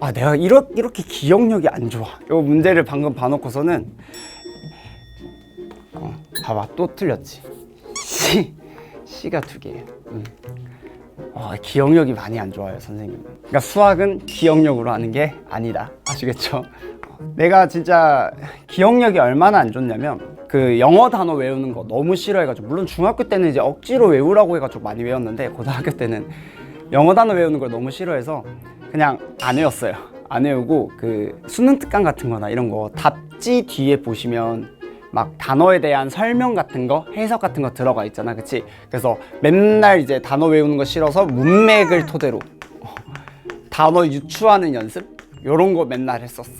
아 내가 이렇, 이렇게 기억력이 안 좋아. 요 문제를 방금 봐놓고서는. 어, 봐봐. 또 틀렸지. 씨. 씨가 두 개예요. 음. 어, 기억력이 많이 안 좋아요 선생님. 그러니까 수학은 기억력으로 하는 게 아니다. 아시겠죠? 내가 진짜 기억력이 얼마나 안 좋냐면 그 영어 단어 외우는 거 너무 싫어해가지고 물론 중학교 때는 이제 억지로 외우라고 해가지고 많이 외웠는데 고등학교 때는 영어 단어 외우는 걸 너무 싫어해서 그냥 안 외웠어요. 안 외우고 그 수능 특강 같은 거나 이런 거 답지 뒤에 보시면 막 단어에 대한 설명 같은 거 해석 같은 거 들어가 있잖아. 그치? 그래서 맨날 이제 단어 외우는 거 싫어서 문맥을 토대로 어, 단어 유추하는 연습? 요런 거 맨날 했었어.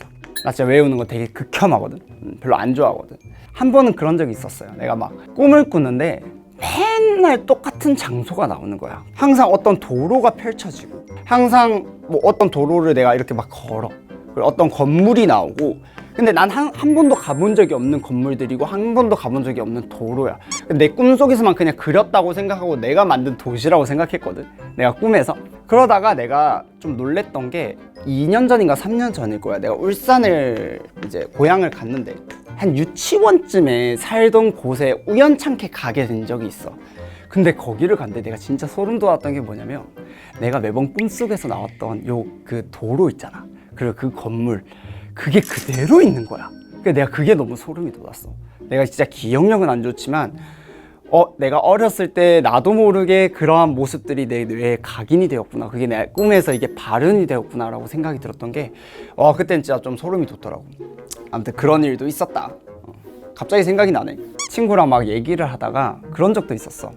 나 진짜 외우는 거 되게 극혐하거든. 음, 별로 안 좋아하거든. 한 번은 그런 적이 있었어요. 내가 막 꿈을 꾸는데 맨날 똑같은 장소가 나오는 거야. 항상 어떤 도로가 펼쳐지고 항상 뭐 어떤 도로를 내가 이렇게 막 걸어. 그리고 어떤 건물이 나오고. 근데 난 한 한 번도 가본 적이 없는 건물들이고 한 번도 가본 적이 없는 도로야. 내 꿈속에서만 그냥 그렸다고 생각하고 내가 만든 도시라고 생각했거든. 내가 꿈에서. 그러다가 내가 좀 놀랬던 게 2년 전인가 3년 전일 거야. 내가 울산을 이제 고향을 갔는데 한 유치원쯤에 살던 곳에 우연찮게 가게 된 적이 있어. 근데 거기를 갔는데 내가 진짜 소름 돋았던 게 뭐냐면 내가 매번 꿈속에서 나왔던 요 그 도로 있잖아. 그리고 그 건물 그게 그대로 있는 거야. 그래서 내가 그게 너무 소름이 돋았어. 내가 진짜 기억력은 안 좋지만 어 내가 어렸을 때 나도 모르게 그러한 모습들이 내 뇌에 각인이 되었구나 그게 내 꿈에서 이게 발현이 되었구나라고 생각이 들었던 게 어 그땐 진짜 좀 소름이 돋더라고 아무튼 그런 일도 있었다 어, 갑자기 생각이 나네 친구랑 막 얘기를 하다가 그런 적도 있었어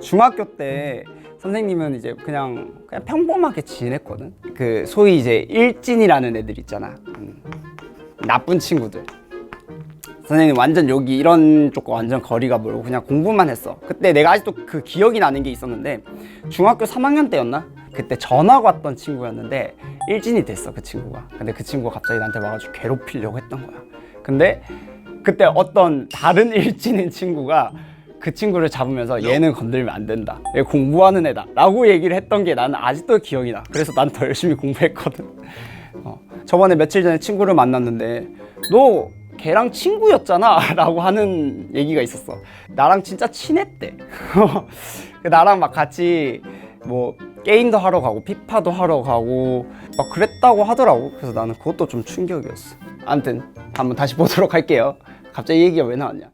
중학교 때 선생님은 이제 그냥 그냥 평범하게 지냈거든. 그 소위 이제 일진이라는 애들 있잖아. 음, 나쁜 친구들. 선생님 완전 여기 이런 쪽과 완전 거리가 멀고 그냥 공부만 했어. 그때 내가 아직도 그 기억이 나는 게 있었는데 중학교 3학년 때였나? 그때 전화가 왔던 친구였는데 일진이 됐어 그 친구가. 근데 그 친구가 갑자기 나한테 와가지고 괴롭히려고 했던 거야. 근데 그때 어떤 다른 일진인 친구가 그 친구를 잡으면서 얘는 건들면 안 된다. 얘 공부하는 애다. 라고 얘기를 했던 게 나는 아직도 기억이 나. 그래서 난 더 열심히 공부했거든. 어, 저번에 며칠 전에 친구를 만났는데 너 걔랑 친구였잖아. 라고 하는 얘기가 있었어. 나랑 진짜 친했대. 나랑 막 같이 뭐 게임도 하러 가고 피파도 하러 가고 막 그랬다고 하더라고. 그래서 나는 그것도 좀 충격이었어. 아무튼 한번 다시 보도록 할게요. 갑자기 얘기가 왜 나왔냐.